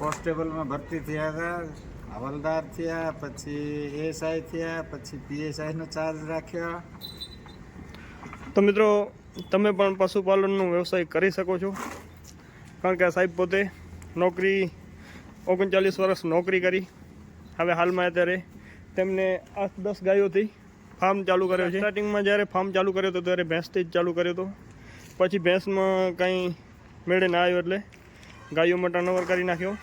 કોન્સ્ટેબલમાં ભરતી થયા હતા હવાલદાર થયા પછી એસઆઈ થયા પછી પીએસઆઈનો ચાર્જ રાખ્યો. તો મિત્રો તમે પણ પશુપાલનનો વ્યવસાય કરી શકો છો. કારણ કે આ સાહેબ પોતે નોકરી ઓગણચાલીસ વર્ષ નોકરી કરી. હવે હાલમાં અત્યારે તેમને આઠ દસ ગાયોથી ફાર્મ ચાલુ કર્યો છે. સ્ટાર્ટિંગમાં જ્યારે ફાર્મ ચાલુ કર્યો હતો ત્યારે ભેંસથી જ ચાલુ કર્યો હતો. પછી ભેંસમાં કંઈ મેળે ના આવ્યો એટલે ગાયોમાં ટર્નઓવર કરી નાખ્યો.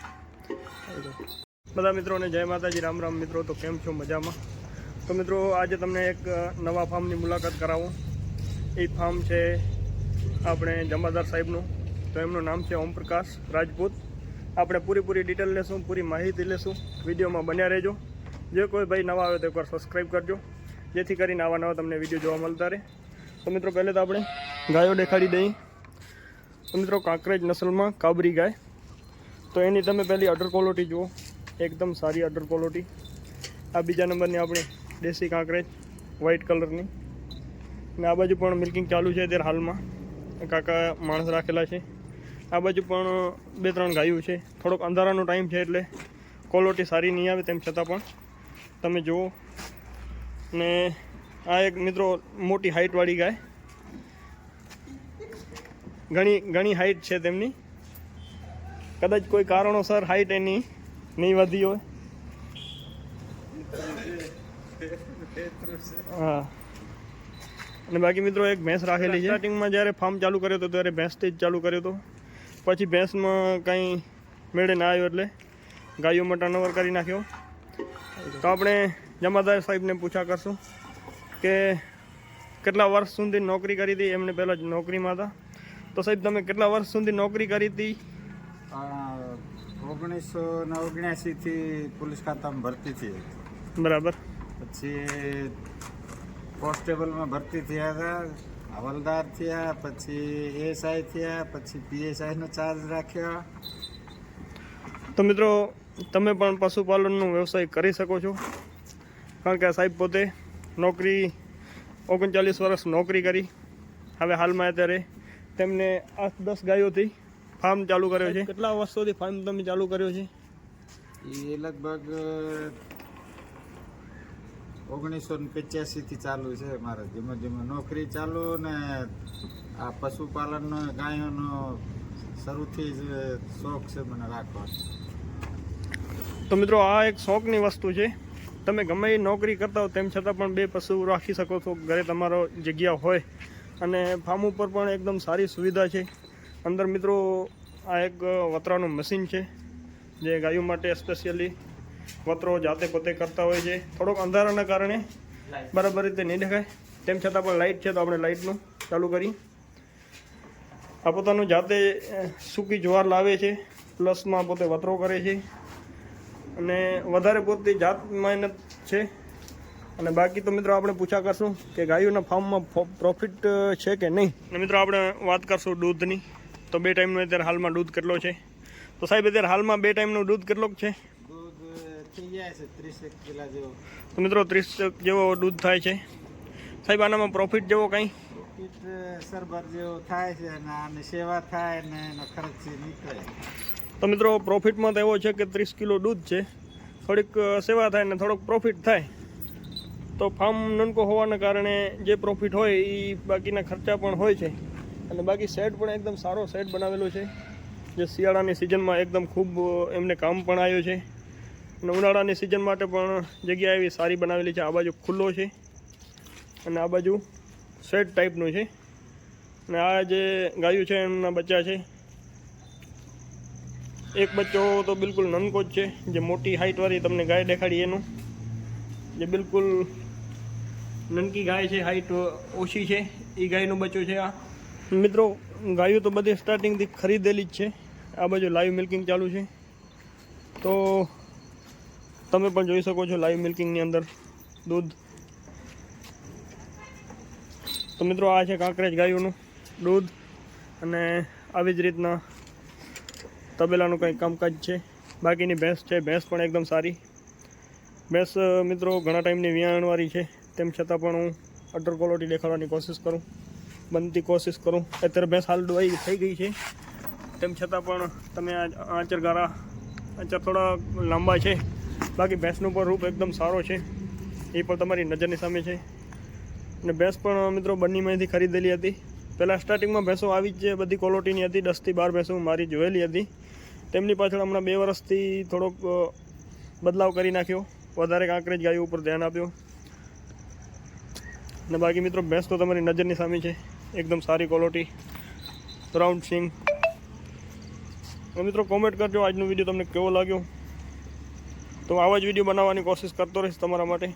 બધા મિત્રોને જય માતાજી, રામ રામ મિત્રો, તો કેમ છો મજામાં? તો મિત્રો, આજે તમને એક નવા ફાર્મની મુલાકાત કરાવું. એ ફાર્મ છે આપણે જમાદાર સાહેબનું. તો એમનું નામ છે ઓમપ્રકાશ રાજપૂત. આપણે પૂરીપૂરી ડિટેલ લેશું, પૂરી માહિતી લેશું. વિડીયોમાં બન્યા રહેજો. જે કોઈ ભાઈ નવા આવે તો એકવાર સબસ્ક્રાઈબ કરજો. જેથી કરીને આવા નવા તમને વીડિયો જોવા મળતા રહે. તો મિત્રો, પહેલે તો આપણે ગાયો દેખાડી દઈએ. તો મિત્રો, કાંકરેજ નસલમાં કાબરી ગાય. તો એની તમે પહેલી અડર ક્વોલિટી જુઓ. એકદમ સારી અડર ક્વોલિટી આ બીજા નંબરની આપણી દેશી કાંકરેજ વ્હાઇટ કલરની ને આ બાજુ પણ મિલ્કિંગ ચાલુ છે અત્યારે હાલમાં. કાકા માણસ રાખેલા છે. આ બાજુ પણ બે ત્રણ ગાયું છે. થોડોક અંધારાનો ટાઈમ છે એટલે ક્વોલિટી સારી નહીં આવે તેમ છતાં પણ તમે જુઓ. ને આ એક મિત્રો મોટી હાઇટવાળી ગાય. ઘણી ઘણી હાઇટ છે તેમની. કદાચ કોઈ કારણોસર હાઈટ એની નહીં વધી હોય. હા. અને બાકી મિત્રો એક ભેંસ રાખેલી છે. સ્ટાર્ટિંગમાં જ્યારે ફાર્મ ચાલુ કર્યો હતો ત્યારે ભેંસથી જ ચાલુ કર્યો હતો. પછી ભેંસમાં કંઈ મેળે ના આવ્યો એટલે ગાયોમાં ટર્નઓવર કરી નાખ્યો. તો આપણે જમાદાર સાહેબને પૂછા કરશું કે કેટલા વર્ષ સુધી નોકરી કરી હતી? એમને પહેલાં જ નોકરીમાં હતા. તો સાહેબ, તમે કેટલા વર્ષ સુધી નોકરી કરી હતી? ઓગણીસો ને ઓગણ્યાસીથી પોલીસ ખાતામાં ભરતી થઈ બરાબર. પછી કોન્સ્ટેબલમાં ભરતી થયા હતા હવાલદાર થયા પછી એએસઆઈ થયા પછી પીએસઆઈનો ચાર્જ રાખ્યો. તો મિત્રો તમે પણ પશુપાલનનો વ્યવસાય કરી શકો છો. કારણ કે સાહેબ પોતે નોકરી ઓગણચાલીસ વર્ષ નોકરી કરી. હવે હાલમાં અત્યારે તેમને આઠ દસ ગાયોથી ફાર્મ ચાલુ કર્યો છે? કેટલા વર્ષોથી ફાર્મ તમે ચાલુ કર્યો છે? એ લગભગ ઓગણીસો ને પચ્યાસીથી ચાલુ છે મારે. ધીમે ધીમે નોકરી ચાલુ ને આ પશુપાલનનો ગાયોનો શરૂથી જ શોખ છે મને રાખવાનો. તો મિત્રો આ એક શોખની વસ્તુ છે. તમે ગમે એ નોકરી કરતા હો તેમ છતાં પણ બે પશુ રાખી શકો છો ઘરે તમારો જગ્યા હોય. અને ફાર્મ ઉપર પણ એકદમ સારી સુવિધા છે. અંદર મિત્રો આ એક વતરાનું મશીન છે જે ગાયો માટે સ્પેશિયલી વતરો જાતે પોતે કરતા હોય છે. થોડોક અંધારાના કારણે બરાબર રીતે નહીં દેખાય. તેમ છતાં પણ લાઇટ છે તો આપણે લાઇટનું ચાલુ કરી. આ પોતાનું જાતે સૂકી જ્વાર લાવે છે પ્લસમાં પોતે વતરો કરે છે. અને વધારે પોતે જાત મહેનત છે. અને બાકી તો મિત્રો આપણે પૂછા કરશું કે ગાયોના ફાર્મમાં પ્રોફિટ છે કે નહીં? અને મિત્રો આપણે વાત કરશું દૂધની. તો બે ટાઈમનો અત્યારે હાલમાં દૂધ કેટલો છે? તો સાહેબ અત્યારે હાલમાં બે ટાઈમનું દૂધ કેટલોક છે? તો મિત્રો ત્રીસ જેવો દૂધ થાય છે. સાહેબ આનામાં પ્રોફિટ જેવો કંઈ? તો મિત્રો પ્રોફિટમાં તો એવો છે કે ત્રીસ કિલો દૂધ છે. થોડીક સેવા થાય ને થોડોક પ્રોફિટ થાય. તો ફાર્મ નનકો હોવાના કારણે જે પ્રોફિટ હોય એ બાકીના ખર્ચા પણ હોય છે. અને બાકી સેટ પણ એકદમ સારો સેટ બનાવેલો છે. જે શિયાળાની સિઝનમાં એકદમ ખૂબ એમને કામ પણ આવ્યો છે. અને ઉનાળાની સિઝન માટે પણ જગ્યા એવી સારી બનાવેલી છે. આ બાજુ ખુલ્લો છે. અને આ બાજુ સેટ ટાઈપનું છે. અને આ જે ગાયું છે એમના બચ્ચા છે. એક બચ્ચો તો બિલકુલ નનકો છે. જે મોટી હાઇટવાળી તમને ગાય દેખાડી એનું. જે બિલકુલ નનકી ગાય છે હાઇટ ઓછી છે. એ ગાયનું બચ્ચું છે આ. મિત્રો, ગાયો તો બધી સ્ટાર્ટિંગથી ખરીદેલી જ છે. આ બાજુ લાઈવ મિલ્કિંગ ચાલુ છે. તો તમે પણ જોઈ શકો છો લાઈવ મિલ્કિંગની અંદર દૂધ. તો મિત્રો, આ છે કાંકરેજ ગાયોનું દૂધ અને આવી જ રીતના તબેલાનું કંઈ કામકાજ છે. બાકીની ભેંસ છે, ભેંસ પણ એકદમ સારી. ભેંસ મિત્રો, ઘણા ટાઈમની વિયાણવાળી છે. તેમ છતાં પણ હું અટર ક્વોલિટી દેખાડવાની કોશિશ કરું. બનતી કોશિશ કરું. અત્યારે ભેંસ હાલ ડોઈ થઈ ગઈ છે. તેમ છતાં પણ તમે આંચર ગારા, આંચર થોડા લાંબા છે. બાકી ભેંસનું પણ રૂપ એકદમ સારો છે. એ પણ તમારી નજરની સામે છે. અને ભેંસ પણ, મિત્રો બંનેમાંથી ખરીદેલી હતી. પહેલાં સ્ટાર્ટિંગમાં ભેંસો આવી જ બધી ક્વોલિટીની હતી. દસથી બાર ભેંસો મારી જોયેલી હતી. તેમની પાછળ હમણાં બે વર્ષથી થોડોક બદલાવ કરી નાખ્યો. વધારે કાંકરેજ ગાયો ઉપર ધ્યાન આપ્યું. અને બાકી મિત્રો, ભેંસ તો તમારી નજરની સામે છે. એકદમ સારી ક્વોલિટી રાઉન્ડ સિંગ. મિત્રો કોમેન્ટ કરજો, આજનો વીડિયો તમને કેવો લાગ્યો? તો આવા જ વીડિયો બનાવવાની કોશિશ કરતો રહીશ તમારા માટે.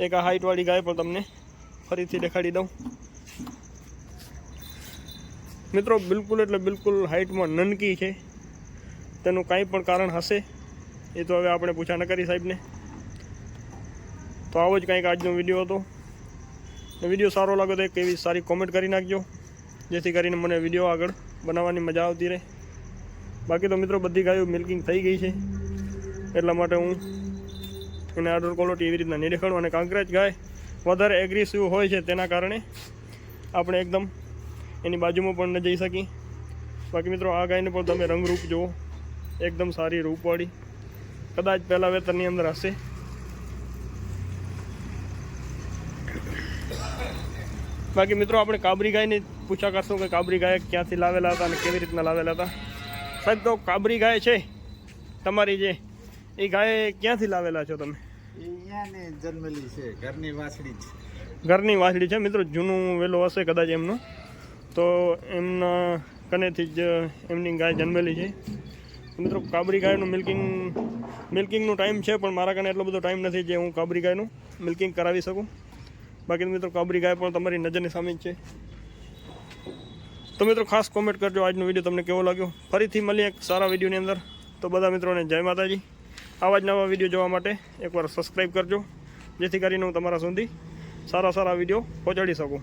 એક આ હાઇટવાળી ગાય પણ તમને ફરીથી દેખાડી દઉં. મિત્રો બિલકુલ એટલે બિલકુલ હાઇટમાં નનકી છે. તેનું કાંઈ પણ કારણ હશે, એ તો હવે આપણે પૂછા ન કરી સાહેબને. તો આવો જ કંઈક આજનો વીડિયો હતો. વીડિયો સારો લાગે તો એક એવી સારી કોમેન્ટ કરી નાખજો. જેથી કરીને મને વીડિયો આગળ બનાવવાની મજા આવતી રહે. બાકી તો મિત્રો બધી ગાયો મિલ્કિંગ થઈ ગઈ છે. એટલા માટે હું એને આર્ડર ક્વોલિટી એવી રીતના નહીં દેખાડું. અને કાંકરેજ ગાય વધારે એગ્રેસિવ હોય છે તેના કારણે આપણે એકદમ એની બાજુમાં પણ ન જઈ શકી બાકી મિત્રો આ ગાયને પણ તમે રંગરૂપ જુઓ. એકદમ સારી રૂપવાળી. કદાચ પહેલાં વેતરની અંદર હશે. બાકી મિત્રો આપણે કાબરી ગાયની પૂછા કરશું કે કાબરી ગાય ક્યાંથી લાવેલા હતા અને કેવી રીતના લાવેલા હતા. સાહેબ તો કાબરી ગાય છે. તમારી જે એ ગાય ક્યાંથી લાવેલા છો તમે? જન્મેલી છે ઘરની વાછડી ઘરની વાછડી છે. મિત્રો જૂનું વેલો હશે કદાચ એમનું. તો એમના કનેથી જ એમની ગાય જન્મેલી છે. મિત્રો કાબરી ગાયનું મિલ્કિંગ મિલ્કિંગનો ટાઈમ છે પણ મારા કને એટલો બધો ટાઈમ નથી જે હું કાબરી ગાયનું મિલ્કિંગ કરાવી શકું. બાકી મિત્રો કાબરી ગાય પણ તમારી નજરની સામે છે. તો મિત્રો ખાસ કોમેન્ટ કરજો આજનો વીડિયો તમને કેવો લાગ્યો? ફરીથી મળીએ એક સારા વિડીયોની અંદર. તો બધા મિત્રોને જય માતાજી. આવા જ નવા વીડિયો જોવા માટે એકવાર સબસ્ક્રાઈબ કરજો. જેથી કરીને હું તમારા સુધી સારા સારા વીડિયો પહોંચાડી શકું.